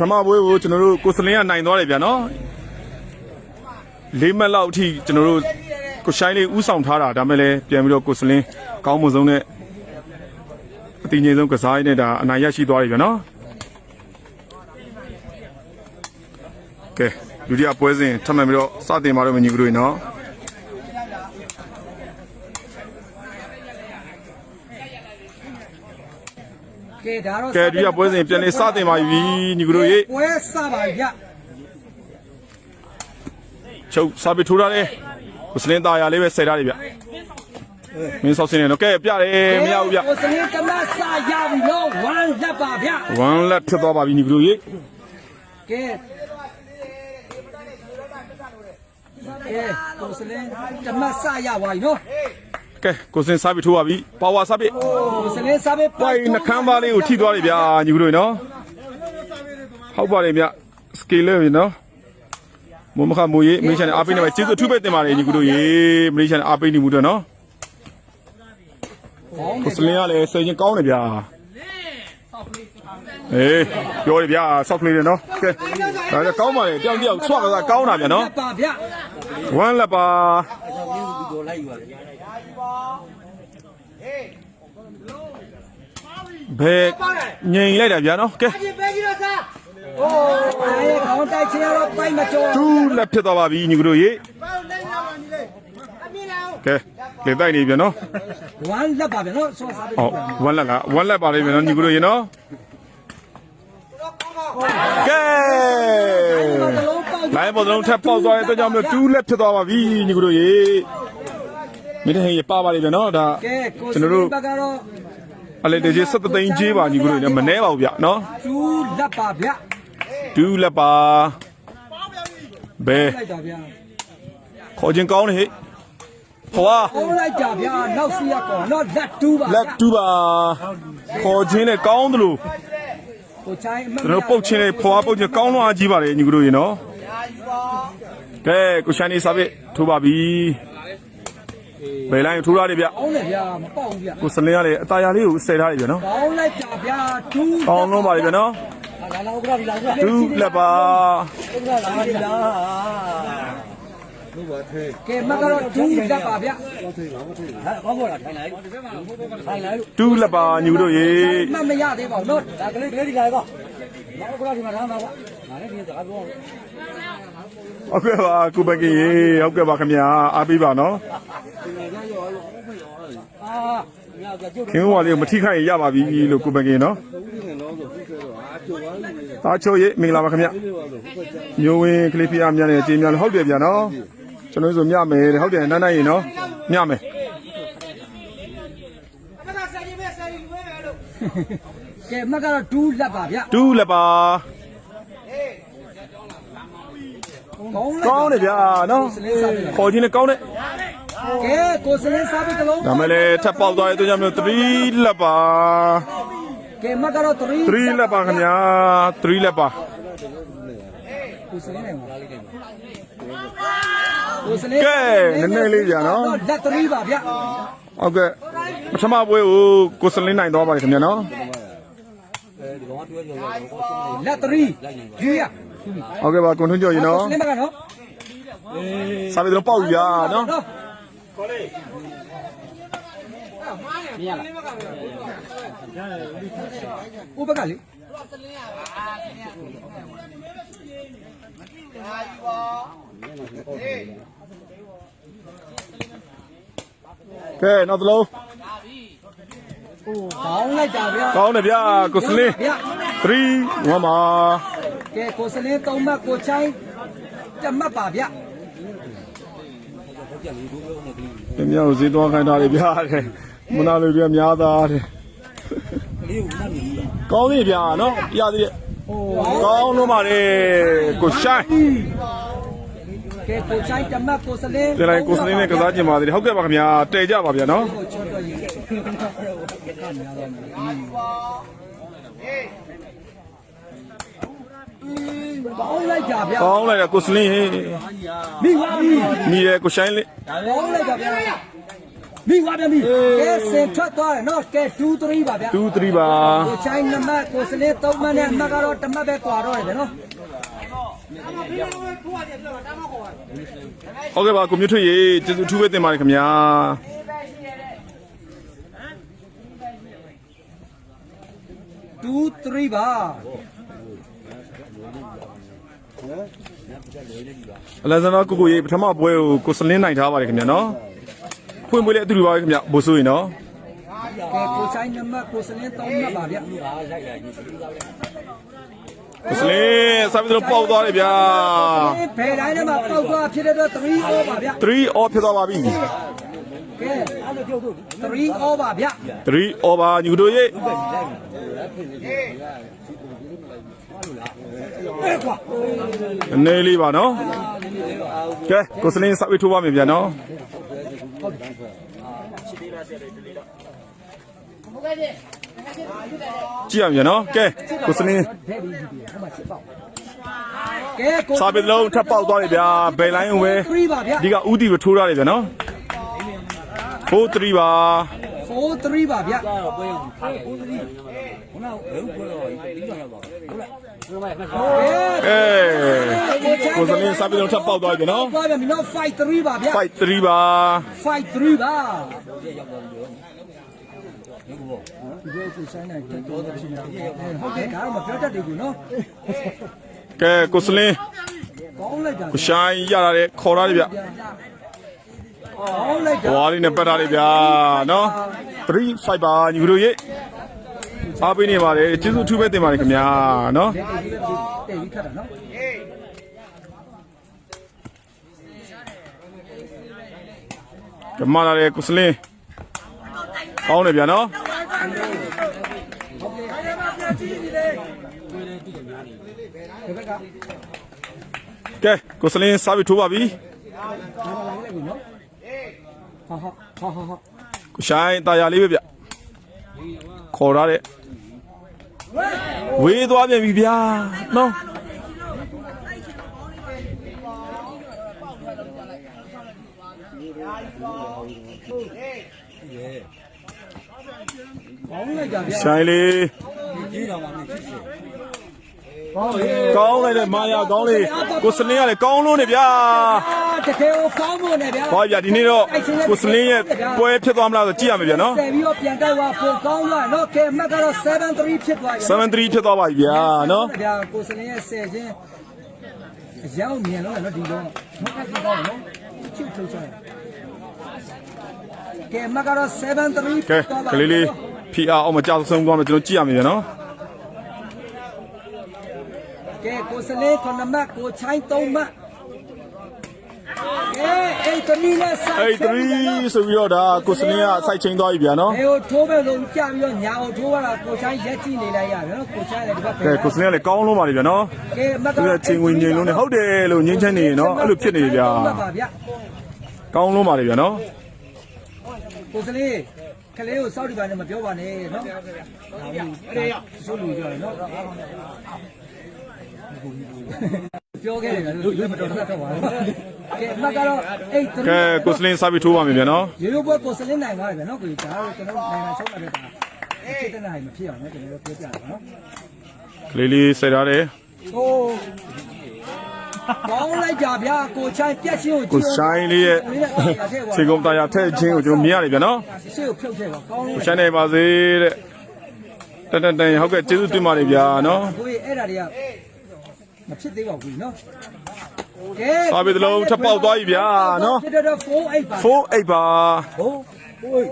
ထမပွဲကိုကျွန်တော်တို့ကိုစလင်းကနိုင်သွားတယ်ဗျာနော်လေးမက်လောက်အထိကျွန်တော်တို့ကိုရှိုင်းလေးဥဆောင်ထားတာဒါမဲ့လည်းပြန်ပြီးတော့ကိုစလင်းကောင်းမွန်ဆုံးနဲ့အတင်ကြီးဆုံးကစားရင်းနဲ့ဒါအနိုင်ရရှိသွားပြီဗျာနော်ကဲဒုတိယပွဲစဉ်ထပ်မံပြီးတော့စတင်ပါတော့မညီကတို့နော် ဒါတော့ကဲဒုတိယပွဲစဉ်ပြန်လေးစတင်ပါပြီညီကတို့ရေပွဲစပါဗျချုပ်စာပစ်ထိုးထားတယ်ကိုစလင်းသားရလေးပဲဆယ်ထားတယ်ဗျမင်းဆောက်စင်းနေတော့ကဲပြတယ်မရဘူးဗျကိုစလင်းကမစရပြီနော်ဝမ်းလက်ပါဗျဝမ်လက်ဖြစ်သွားပါပြီညီကတို့ရေကဲကဲကိုစလင်းကမစရပါပြီနော် ကဲကိုစင်စာပစ်ထိုးပါပြီပါဝါစာပစ်ကိုစလင်းစားပဲပိုင်နှခမ်းပါလေးကိုထိသွားတယ်ဗျာညီကတို့ရေနော်ဟုတ်ပါတယ်ဗျစကေလဲပြီနော်မမခမိုးရေမလေးရှားနဲ့အားပေးနေပါကျေးဇူးအထူးပဲတင်ပါတယ်ညီကတို့ရေမလေးရှားနဲ့အားပေးနေမှုတော့နော်ကိုစလင်းကလည်းစိတ်ချင်းကောင်းတယ်ဗျာအေးပြောရဗျာဆော့ကလေးတယ်နော်ကဲဒါလည်းကောင်းပါလေတယောက်တယောက်ဆွကစားကောင်းတာဗျာနော်လက်ပါဗျဝမ်းလက်ပါ ဘယ်ငိန်လိုက်တာဗျာနော်ကဲအိုးအဲခေါင်းတိုက်ချင်တော့ပိုက်မကျော်တူးလက်ဖြစ်သွားပါပြီညီကတို့ရေကဲလေတိုက်နေဗျာနော်ဝမ်းလက်ပါဗျနော်ဆောစားပဲဟောဝမ်းလက်ကဝမ်းလက်ပါလိမ့်မယ်နော်ညီကတို့ရေနော်ကဲနှလုံးပေါက်လိုင်းပေါ်လုံးထပ်ပေါက်သွားတဲ့အတွက်ကြောင့်မလို့တူးလက်ဖြစ်သွားပါပြီညီကတို့ရေ မင်းတဟင်ရပါပါလိမ့်မယ်နော်ဒါကဲကိုစကျွန်လတော်တို့င်းဘက်ကတော့အလေတကြီး7သိန်းကြီးပါညီကတို့ရေမနှဲပါဘူးဗျနော်ကျူးလက်ပါဗျတူးလက်ပါဘယ်လိုက်တာဗျခေါ်ခြင်းကောင်းနေဟဲ့ဟွာအောင်းလိုက်တာဗျနောက်စီရကောနော်လက်တူးပါလက်တူးပါခေါ်ခြင်းလည်းကောင်းသလိုကိုချိုင်းအမကျွန်တော်ပုတ်ချင်းလေးဖွာပုတ်ချင်းကောင်းလွန်အားကြီးပါတယ်ညီကတို့ရေနော်ကဲကိုရှိုင်းနေစာပစ်ထိုးပါပြီ ဘယ်လိုင်းထိုးရတယ်ဗျအောင်းတယ်ဗျမပေါက်ဘူးဗျကိုစလင်းကလည်းအตาရလေးကိုဆယ်ထားတယ်ဗျနော်အောင်းလိုက်တာဗျတူးကောင်းလွန်ပါလေဗျနော်လာလာဥက္ကဋ္ဌဒီလာဥက္ကဋ္ဌတူးလက်ပါဥက္ကဋ္ဌလာဒီလာကဲမကတော့တူးလက်ပါဗျဟာကောင်းပါလားထိုင်လိုက်ထိုင်လိုက်လို့တူးလက်ပါညီကတို့ရေမမရသေးပါဘူးနော်ဒါကလေးကလေးဒီလာကောလာဥက္ကဋ္ဌဒီမှာထားမှာကွာငါလည်းဒီစကားပြောဟုတ်ကဲ့ပါကုပကင်ရေဟုတ်ကဲ့ပါခင်ဗျာအားပေးပါနော်အာညကကျုပ် ခင်ဗျာလေးကိုမထိခိုက်ရင်ရပါပြီလို့ကုပကင်နော်တာချိုရေမင်္ဂလာပါခင်ဗျမျိုးဝင်းကလေးဖျားများနေကြေးများလည်းဟုတ်တယ်ဗျာနော်ကျွန်တော်တို့ဆိုမြမယ်တဲ့ဟုတ်တယ်နန်းနိုင်ရေနော်မြမယ်ကဲမကတော့တူးလက်ပါဗျတူးလက်ပါကောင်းကောင်းတယ်ဗျာနော်စလင်းစားပြီခေါ်ခြင်းလည်းကောင်းတယ် ကဲကိုစလင်းစားပြီတလုံးဒါမဲ့လည်းထပ်ပေါက်သွားတဲ့အတွက်ကြောင့်မလို့3လက်ပါကဲမကတော့3 3လက်ပါခင်ဗျာ3လက်ပါကိုစလင်းနိုင်ပါလားကိုစလင်းကဲနည်းနည်းလေးကြာနော်လက်3ပါဗျဟုတ်ကဲ့ပထမပွဲကိုကိုစလင်းနိုင်သွားပါတယ်ခင်ဗျာနော်လက်3ယူရဟုတ်ကဲ့ပါကွန်ထွန်းကျော်ရေနော်စလင်းမကနော်စာပေတော့ပေါက်ပြီဗျာနော်မြင်လား ဥပကလေကဲနောက်တစ်လုံးကောင်းလိုက်တာဗျကောင်းတယ်ဗျာကိုစလင်းဗျ3ဝမ်းပါကဲကိုစလင်း3မှတ်ကိုချိုင်းတမတ်ပါဗျ ခင်ဗျာကိုဈေးသွားခိုင်းထားတယ်ဗျာတဲ့မနာလို့ပြများသားတဲ့ကောင်းပြီဗျာနော်ပြသေးရဲ့ကောင်းလို့ပါလေကိုရှိုင်းကဲကိုချိုင်းတမတ်ကိုစလင်းဒီလိုက်ကိုစလင်းနဲ့ကစားကြင်ပါသေးတယ်ဟုတ်ကဲ့ပါခင်ဗျာတဲကြပါဗျာနော် ကိုချောတော့ရင်ကောင်းလိုက်တာဗျကောင်းလိုက်တာကိုစလင်းဟေးမိပါပြီညီတယ်ကိုရှိုင်းလေးကောင်းလိုက်တာဗျမိသွားပြန်ပြီကဲစင်ထွက်သွားတယ်နော်ကဲ2 3ပါဗျာ2 3ပါကိုချိုင်းနမတ်ကိုစလေး3မှတ်နဲ့အမှတ်ကတော့တစ်မှတ်ပဲကွာတော့တယ်နော်ဟုတ်ကဲ့ပါကိုမျိုးထွေရေကျေးဇူးအထူးပဲတင်ပါတယ်ခင်ဗျာ2 3ပါ အလန်ဇန်နာကိုကိုရေပထမပွဲကိုကိုစလင်းနိုင်ထားပါတယ်ခင်ဗျာနော်ဖွင့်ပွဲလေးအတူတူပါပဲခင်ဗျာဘိုးဆိုရင်နော်ကဲကိုချိုင်းနမတ်ကိုစလေး3မှတ်ပါဗျာကိုစလင်းစာပြီးတော့ပေါက်သွားတယ်ဗျာဘယ်တိုင်းမှာပောက်သွားဖြစ်တဲ့တော့3 over ပါဗျာ3 off ဖြစ်သွားပါပြီကဲ3 over ပါဗျာ3 over ညီတို့ရေ အနေလေးပါနော်ကဲကိုစလင်းစာပြီးထိုးပါမယ်ဗျာနော်ကြည့်ရမယ်နော်ကဲကိုစလင်းဒဲပြီးပြီဟိုမှာချစ်ပေါက်ကဲကိုစာပေလုံးထပ်ပေါက်သွားတယ်ဗျာဘယ်လိုင်းဝဲ3ပါဗျာဒီကဥတီကိုထိုးရတယ်ဗျာနော်4 3ပါ4 3ပါဗျာ အေးကိုစလင်းစာပေလုံးထပ်ပေါက်သွားပြီဗျာနော်သွားပြီနော်5 3ပါဗျာ5 3ပါ5 3ပါဒီလိုကိုဆိုင်နိုင်တက်တော့ရှိနေတာဟုတ်ကဲ့ဒါတော့မပြောတတ်သေးဘူးနော်ကဲကိုစလင်းကောင်းလိုက်တာကိုရှိုင်းရတာလေခေါ်ရတယ်ဗျကောင်းလိုက်တာဘွားလေးနဲ့ပတ်ထားတယ်ဗျာနော်3 5ပါညီတို့ရေ အားပေးနေပါတယ်ကျေးဇူးအထူးပဲတင်ပါတယ်ခင်ဗျာနော်တဲ့ပြီးခတ်တာနော်ဓမ္မလာတဲ့ကုစလင်းကောင်းတယ်ဗျာနော်ဒီဘက်ကကဲကုစလင်းစားပြီးထိုးပါပြီဒါမှလိုက်လိုက်ပြီနော်ဟာဟာဟာဟာဟာကိုရှိုင်းတာယာလေးပဲဗျ ခေါ်ရတဲ့ဝေးသွားပြန်ပြီဗျာနော်ကောင်းလိုက်တာဗျာရှိုင်းလေးကောင်းလေကောင်းလိုက်တဲ့မာယာကောင်းလေးကိုစလင်းကလည်းကောင်းလို့နေဗျာအာ တကယ်ကိုကောင်းဖို့နဲ့ဗျာဟောဗျာဒီနေ့တော့ကိုစလင်းရဲ့ပွဲဖြစ်သွားမလားဆိုကြည့်ရမယ်ဗျာနော်ဆယ်ပြီးတော့ပြန်တိုက်သွားပိုကောင်းသွားနော်ကဲမှတ်ကတော့7-3ဖြစ်သွားပြီ7-3ဖြစ်သွားပါပြီဗျာနော်ဗျာကိုစလင်းရဲ့ဆယ်ချင်းအရောက်မြင်လို့နော်ဒီတော့မကကြည့်တော့နော်ချစ်ထုတ်ချင်ကဲမှတ်ကတော့7-3ကဲကလေးလေးဖီအားအောင်မကြဆုံးသွားမယ်ကျွန်တော်ကြည့်ရမယ်ဗျာနော်ကဲကိုစလေးခုနမှတ်ကိုချိုင်း3မှတ်ကဲ အဲ့တမီနဲ့ဆိုင်အဲ့3ဆိုပြီးတော့ဒါကိုစလင်းကစိုက်ချင်းသွားပြီဗျာနော်ဘယ်ကိုထိုးပဲလို့ကြပြီးတော့ညာကိုထိုးရတာကိုချိုင်းရက်ကြည့်နေလိုက်ရတယ်နော်ကိုချိုင်းလည်းဒီဘက်ကကဲကိုစလင်းကလည်းကောင်းလုံးပါလေဗျာနော်ကဲမှတ်ကသူကချင်းဝင်ငိန်လုံးနဲ့ဟုတ်တယ်လို့ငင်းချမ်းနေရင်နော်အဲ့လိုဖြစ်နေပြီဗျာမှတ်ပါဗျာကောင်းလုံးပါလေဗျာနော်ကိုစလေးကလေးကိုစောက်ဒီပါနဲ့မပြောပါနဲ့နော်ဒါမျိုးအဲ့ဒါဆိုလို့ကြတယ်နော် ပြောခဲ့တယ်လို့ရွေးမတော်တတ်တော့ပါဘူးကဲမှတ်ကတော့အဲ့3ကဲကိုစလင်းစားပြီးထိုးပါမယ်ဗျာနော်ရိုးရိုးပွဲကိုစလင်းနိုင်သွားတယ်ဗျာနော်ကိုကြီးဒါတော့ကျွန်တော်နိုင်ငံချုံးလာတဲ့ဒါဖြစ်တဲ့နိုင်မဖြစ်အောင်လည်းကျွန်တော်ပြောပြတယ်နော်ကလေးလေးဆက်ထားတယ်ဟိုးကောင်းလိုက်ကြဗျာကိုချိုင်းပြက်ချင်းကိုကိုဆိုင်လေးရဲ့ခြေကုံတာယာထည့်ချင်းကိုကျွန်တော်မြင်ရတယ်ဗျာနော်ရှေ့ကိုဖြုတ်ထည့်ပါကောင်းလို့ကိုဆိုင်နေပါစေတဲ့တန်တန်တန်ဟုတ်ကဲ့ကျေးဇူးတင်ပါတယ်ဗျာနော်ကိုကြီးအဲ့ဒါတွေက မဖြစ်သေးပါဘူးနော်ကဲစားပြီးသလုံးထပ်ပေါက်သွားပြီဗျာနော်ဖြစ်တဲ့4 8ပါ4 8ပါဟိုးဟိုး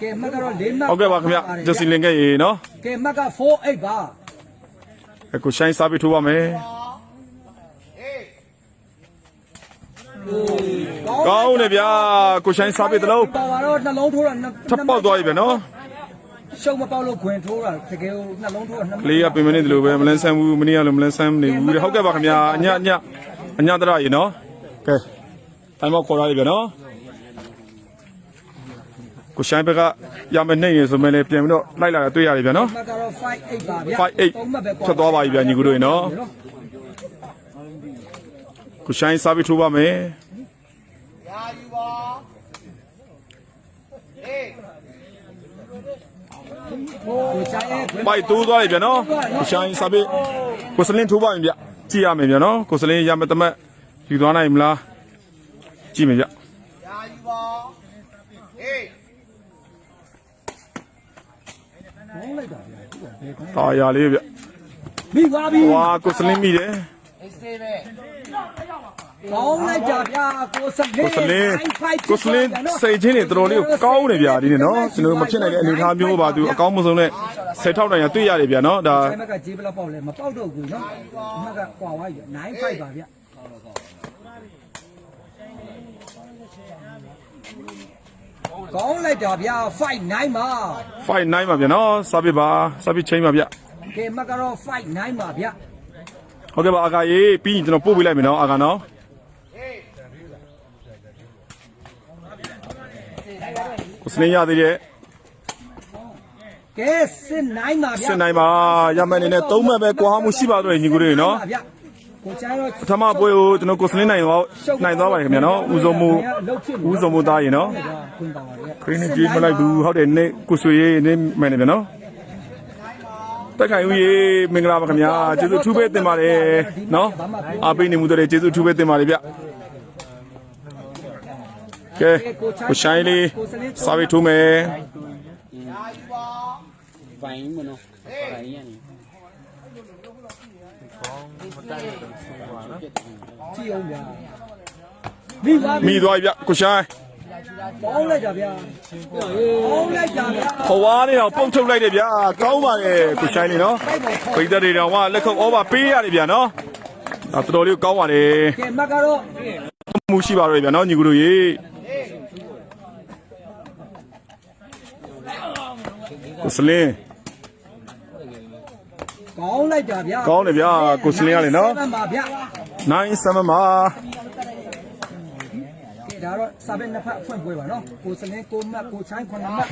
ကဲမတ်ကတော့၄မှတ်ဟုတ်ကဲ့ပါခင်ဗျဂျက်စီလင်ကရေနော်ကဲမတ်က4 8ပါကိုဆိုင်စားပြီးထိုးပါမယ်ကောင်းတယ်ဗျာကိုဆိုင်စားပြီးသလုံးပါတော့နှလုံးထိုးတာထပ်ပေါက်သွားပြီဗျာနော် ရှုံမပေါက်လို့ခွင်ထိုးတာတကယ်ကိုနှလုံးထိုးတာနှကလေးကပင်မနေတယ်လို့ပဲမလန်းဆန်းဘူးမနေ့ကလည်းမလန်းဆန်းနေဘူးတဲ့ဟုတ်ကဲ့ပါခင်ဗျာအညအညအညတရရေနော်ကဲတိုင်းမောက်ခေါ်ရပြီဗျာနော်ကိုဆိုင်ဘက်ကရမယ်နေရဆိုမဲ့လည်းပြန်ပြီးတော့လိုက်လာတာတွေ့ရတယ်ဗျာနော်မတ်ကတော့5 8ပါဗျာ5 8ထွက်သွားပါပြီဗျာညီကိုတို့ရေနော်ကိုဆိုင်စားပြီးထိုးပါမယ် ကိုချိုင်းရဲ့ ပိုက်တိုးသွားပြီဗျာနော်ကိုရှိုင်းစာပေကိုစလင်းထိုးပါမယ်ဗျကြည့်ရမယ်ဗျာနော်ကိုစလင်းရမတမက်ယူသွားနိုင်မလားကြည့်မယ်ဗျမောင်းလိုက်တာဗျာဒီကဘယ်ကောင်းတာယာလေးဗျမိသွားပြီဝါကိုစလင်းမိတယ် ကောင်းလိုက်တာဗျာကိုစလင်းကိုစလင်းကိုစလင်းစိတ်ချင်းတွေတော်တော်လေးကိုကောင်းနေဗျာဒီနေ့နော်ကျွန်တော်မဖြစ်နိုင်တဲ့အနေအထားမျိုးပါသူအကောင်းမဆုံးနဲ့ဆယ်ထောက်တိုင်ရတွေ့ရတယ်ဗျာနော်ဒါဆိုင်မကဂျေးဘလောက်ပေါက်လဲမပေါက်တော့ဘူးနော်အမကကွာဝါးရ9 5ပါဗျာကောင်းလိုက်တာဗျာ5 9ပါ fight 9ပါဗျာနော်စာပေပါစာပေချင်းပါဗျာကဲမကတော့5 9ပါဗျာဟုတ်ကဲ့ပါအာကာရေးပြီးရင်ကျွန်တော်ပို့ပေးလိုက်မယ်နော်အာကာနော် စလင်းရသေးတယ်ကဲစစ်9ပါဗျာစစ်နိုင်ပါရမန်နေနဲ့သုံးမှတ်ပဲကွာမှုရှိပါတော့ညီကိုတွေနော်ဗျာကိုချမ်းတော့ပထမပွဲကိုကျွန်တော်ကိုစလင်းနိုင်တော့နိုင်သွားပါတယ်ခင်ဗျာနော်ဦးစုံမှုဦးစုံမှုသားရင်နော်ခွင့်ပါပါဗျာခရင်းနဲ့ကြေးမလိုက်ဘူးဟုတ်တယ်နေကိုဆွေရေးနေမှန်တယ်ဗျာနော်တက်ခိုင်ဦးရေမင်္ဂလာပါခင်ဗျာကျေးဇူးအထူးပဲတင်ပါတယ်နော်အားပေးနေမှုတွေကျေးဇူးအထူးပဲတင်ပါတယ်ဗျ ကဲကိုရှိုင်းလေးစာပေထိုးမယ် Vành mà nó. Vành nha. ကြည့်အောင်ဗျာမိပါပြီမိသွားပြီဗျကိုရှိုင်းပေါင်းလိုက်တာဗျာပေါင်းလိုက်တာဗျာဟွာနေတော့ပုတ်ထုတ်လိုက်တယ်ဗျာကောင်းပါရဲ့ကိုရှိုင်းလေးနော်ပိတ်သက်တွေတော့ကလက်ခုပ်ဩဘာပေးရတယ်ဗျာနော်ဒါတော်တော်လေးကောင်းပါလေကဲမကတော့မှုရှိပါတော့ဗျာနော်ညီကူတို့ရေ ကိုစလင်းကောင်းလိုက်တာဗျာကောင်းတယ်ဗျာကိုစလင်းရလေနော်ဆက်ပါဗျာနိုင်စမမကဲဒါတော့စာပေနှစ်ဖက်အဖွင့်ပွဲပါနော်ကိုစလင်းကိုမတ်ကိုချိုင်းခွန်နမတ်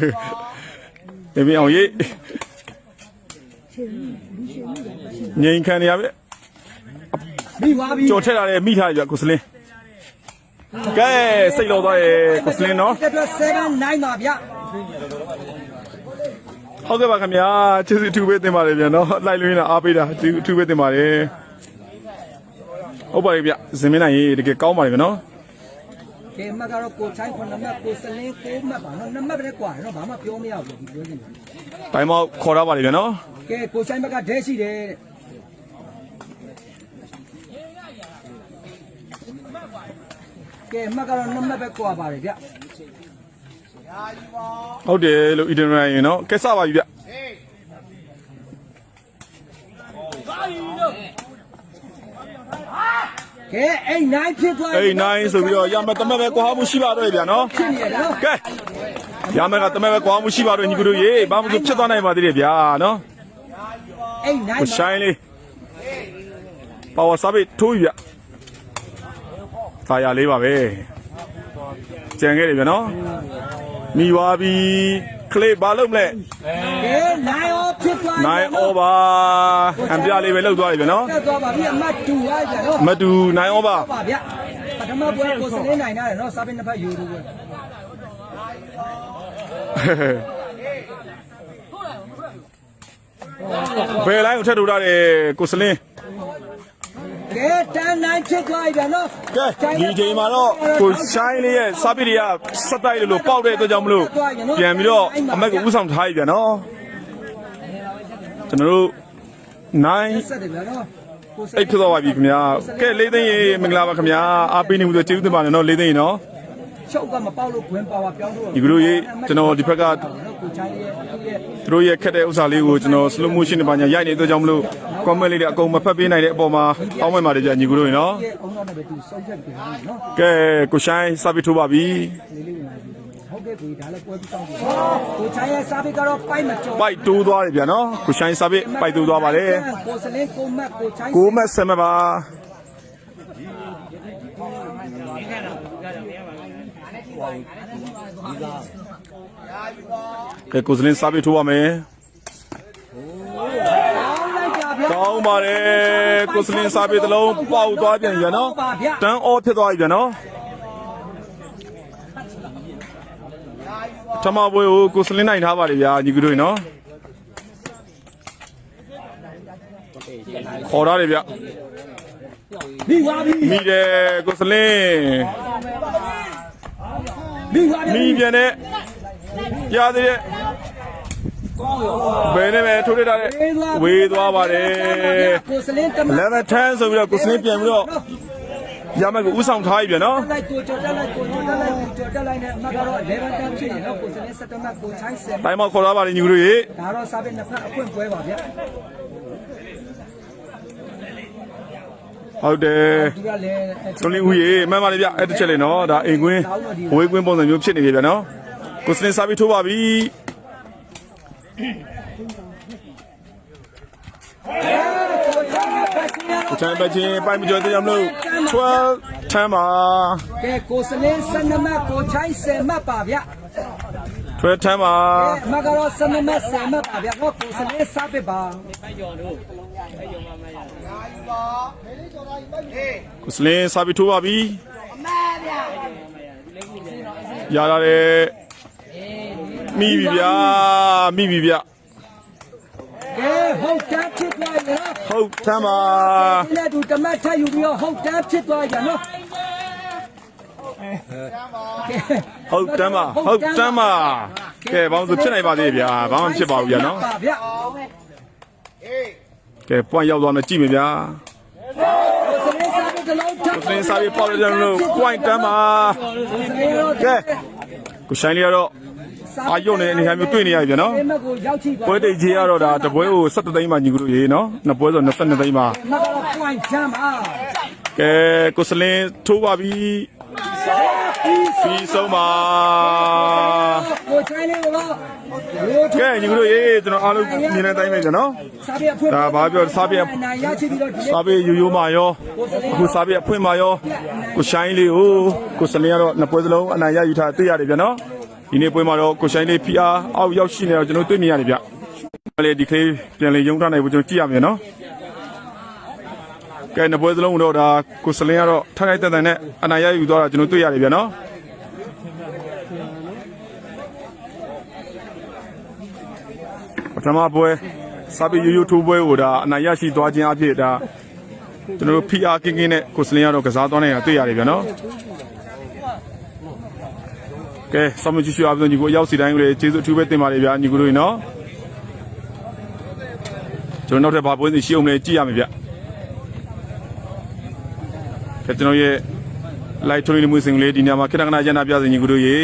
အေးပြအောင်ရေးငိန်ခံရဗျမိပါပြီကြော်ထက်လာတဲ့မိထားကြကိုစလင်းကဲစိတ်လောသွားရဲ့ကိုစလင်းနော်တက်တော့7 9ပါဗျာ ဟုတ်ကဲ့ပါခင်ဗျာကျေးဇူးအထူးပဲတင်ပါတယ်ဗျာနော်လိုက်လွင်းတာအားပေးတာကျေးဇူးအထူးပဲတင်ပါတယ်ဟုတ်ပါပြီဗျဇင်မင်းနိုင်ရေးတကယ်ကောင်းပါတယ်ဗျာနော်ကဲမကတော့ကိုချိုင်းခွန်နမတ်ကိုစလင်းကိုမတ်ပါနော်နမတ်ပဲကွာနော်ဘာမှပြောမရဘူးဒီပြောနေတာတိုင်မောက်ခေါ်ထားပါတယ်ဗျာနော်ကဲကိုချိုင်းဘက်ကဒဲရှိတယ်ကဲမကတော့နမတ်ပဲကွာပါတယ်ဗျာ ဟုတ်တယ်လို့အီဒန်ရိုင်းရေနော်ကဲစပါပြီဗျကဲအိမ်နိုင်ဖြစ်သွားပြီအေးနိုင်ဆိုပြီးတော့ရမတမက်ပဲကွာမှုရှိပါတော့ဗျာနော်ဖြစ်နေတယ်နော်ကဲရမကတမက်ပဲကွာမှုရှိပါတော့ညီကတို့ရေဘာမှမဆိုဖြစ်သွားနိုင်ပါသေးတယ်ဗျာနော်အိမ်နိုင်ကိုရှိုင်းလေးပါဝါစာပေထိုးပြီဗျသာယာလေးပါပဲကြံခဲ့တယ်ဗျာနော် မိသွားပြီကလေးဘာလုပ်မလဲကဲနိုင်ရောဖြစ်သွားပြီနိုင်အော်ပါအံပြလေးပဲလောက်သွားပြီဗျာနော်တက်သွားပါပြီအမတ်တူရကြနော်မတူနိုင်အော်ပါပါဗျာပထမပွဲကိုစလင်းနိုင်ရတယ်နော်စာပင်းတစ်ဖက်ယူလို့ပဲဘယ်လိုင်းကိုထက်ထုတ်ထားတယ်ကိုစလင်း ကဲတန်းနိုင်ဖြစ်သွားပြီဗျာနော်ကဲဒီချိန်မှာတော့ကိုရှိုင်းလေးရဲ့စာပေတွေကစက်တိုက်လို့လို့ပေါက်တဲ့အတွက်ကြောင့်မလို့ပြန်ပြီးတော့အမက်ကဥဆောင်ထားပြီဗျာနော်ကျွန်တော်တို့နိုင်ဆက်တယ်ဗျာနော်ကိုစအိတ်ဖြစ်သွားပါပြီခင်ဗျာကဲလေးသိန်းရေမင်္ဂလာပါခင်ဗျာအားပေးနေမှုဆိုကျေးဇူးတင်ပါတယ်နော်လေးသိန်းရေနော်ချုပ်ကမပေါက်လို့ခွင်းပါဝါပြောင်းလို့ဒီကလိုကြီးကျွန်တော်ဒီဘက်က ကိုချိုင်းရဲ့သူ့ရဲ့သူတို့ရဲ့ခက်တဲ့ဥစ္စာလေးကိုကျွန်တော် slow motion နဲ့ပါညာရိုက်နေတဲ့အတွက်ကြောင့်မလို့ comment လေးတွေအကုန်မဖတ်ပေးနိုင်တဲ့အပေါ်မှာအောင်းမဲ့ပါတယ်ကြာညီကတို့ရေနော်ရဲ့အုံနောက်နဲ့ပဲသူဆုံးဖြတ်ပြန်နော်ကဲကိုရှိုင်းစာပေထိုးပါပြီလေးလေးဝင်လာပြီဟုတ်ကဲ့ကိုဒါလည်းပွဲပြီးတောင်းပြီကိုချိုင်းရဲ့စာပေကတော့ပိုက်မကျော်ပိုက်တိုးသွားတယ်ဗျာနော်ကိုရှိုင်းစာပေပိုက်တိုးသွားပါတယ်ကိုစလင်းကိုမတ်ကိုချိုင်းကိုမက်ဆယ်မပါကဲကို စလင်းစာပေထိုးပါမယ်ကောင်းလိုက်ကြဗျာကောင်းပါတယ်ကိုစလင်းစာပေတစ်လုံးပေါက်သွားပြန်ပြီနော်တန်းအောဖြစ်သွားပြီဗျနော်ပထမပွဲကိုကိုစလင်းနိုင်ထားပါလေဗျာညီကတို့နော်ခေါ်ထားတယ်ဗျမိသွားပြီမိတယ်ကိုစလင်းမိသွားပြီမိပြန်တဲ့ ရသေးတဲ့ကောင်းရောဘယ်နဲ့ပဲထိုးလိုက်တာတဲ့ဝေးသွားပါတယ်ကိုစလင်းတမ11 10ဆိုပြီးတော့ကိုစလင်းပြန်ပြီးတော့ရမိုက်ကိုဥဆောင်ထားပြီဗျနော်လိုက်ကိုကြော်တက်လိုက်ကိုကြော်တက်လိုက်ကိုကြော်တက်လိုက်နဲ့အမှကတော့11တန်းဖြစ်နေတော့ကိုစလင်း7မှတ်ကိုချိုင်း7တိုင်းမှာခေါ်ထားပါတယ်ညီကတို့ရေဒါတော့စာပေနှစ်ဖက်အခွင့်ပွဲပါဗျာဟုတ်တယ်သူကလည်းဆုံးလင်းဦးရေမှန်ပါလေဗျအဲ့တစ်ချက်လေနော်ဒါအိမ်ကွင်းဝေးကွင်းပုံစံမျိုးဖြစ်နေပြီဗျနော် ကိုစလင်းစားပြီးထိုးပါပြီကိုချမ်းပတ်ချင်းပိုင်မကျော်တဲ့ကြောင့်မလို့12 10ပါကဲကိုစလင်း7မှတ်ကိုချိုင်း7မှတ်ပါဗျာ12 10ပါအမှကတော့7မှတ်7မှတ်ပါဗျာဟောကိုစလင်းစာပေပါကိုစလင်းစားပြီးထိုးပါပြီရလာတယ် မိပြီဗျာမိပြီဗျကဲဟုတ်တန်းဖြစ်သွားရနော်ဟုတ်ထမ်းပါဒီနဲ့သူတမတ်ထပ်ယူပြီးတော့ဟုတ်တန်းဖြစ်သွားကြနော်ဟုတ်တမ်းပါဟုတ်တမ်းပါကဲဘောင်းဆိုဖြစ်နိုင်ပါသေးဗျာဘာမှမဖြစ်ပါဘူးဗျာနော်ပါဗျာကဲပွိုင်းရောက်သွားမယ်ကြည့်မယ်ဗျာကိုစလင်းစာပေတလုံးထပ်ကိုစလင်းစားပြီးပေါက်ရကြလို့ပွိုင်းတမ်းပါကိုစလင်းရောကဲကိုဆိုင်လေးကတော့ အာယုံနေအနေအထားမျိုးတွေ့နေရပြီဗျာနော်ဒီမကိုရောက်ချိပါပွဲတိတ်ကြီးကတော့ဒါတပွဲကို17သိန်းမှညီကတို့ရေနော်နှစ်ပွဲဆို22သိန်းမှမကတော့ point ချမ်းပါကဲကိုစလင်းထိုးပါပြီဖီဆုံးပါကိုချိုင်းလေးကတော့ကဲညီကတို့ရေကျွန်တော်အားလုံးမြင်နေတိုင်းပဲဗျာနော်စာပေအဖွင့်ဒါဘာပြောစားပြနိုင်ရချိပြီးတော့ဒီစားပြယူယူမာရောအခုစားပြအဖွင့်မာရောကိုရှိုင်းလေးကိုကိုစလင်းကတော့နှစ်ပွဲစလုံးအနိုင်ရယူထားတွေ့ရတယ်ဗျာနော် ဒီနေ့ပွဲမှာတော့ကိုရှိုင်းလေးဖီအားအောက်ရောက်ရှိနေတော့ကျွန်တော်တွေ့မြင်ရတယ်ဗျလေဒီခေပြန်လေရုံထားနိုင်ဘူးကျွန်တော်ကြည့်ရမယ်နော်ကဲနှစ်ပွဲစလုံးတော့ဒါကိုစလင်းကတော့ထိုင်ထိုင်တန်တန်နဲ့အနိုင်ရယူသွားတာကျွန်တော်တွေ့ရတယ်ဗျာနော်ပထမပွဲစားပြယူယူထိုးပွဲကိုဒါအနိုင်ရရှိသွားခြင်းအဖြစ်ဒါကျွန်တော်တို့ PR ကင်းကင်းနဲ့ကိုစလင်းကတော့ကစားသွားနေတာတွေ့ရတယ်ဗျာနော် ကဲဆောင်းမကြည့်ရှုအားဖြင့်ညီကိုအရောက်စီတိုင်းကိုလည်းကျေးဇူးအထူးပဲတင်ပါတယ်ဗျာညီကိုတို့နော်ကျွန်တော်နောက်ထပ်ဘာပွဲစီရှိအောင်လဲကြည့်ရမယ်ဗျကဲကျွန်တော်ရဲ့ live ထုတ်လွှင့်မှုစဉ်ကလေးဒီနေရာမှာခေတ္တကနာကျန်တာပြစီညီကိုတို့ရေ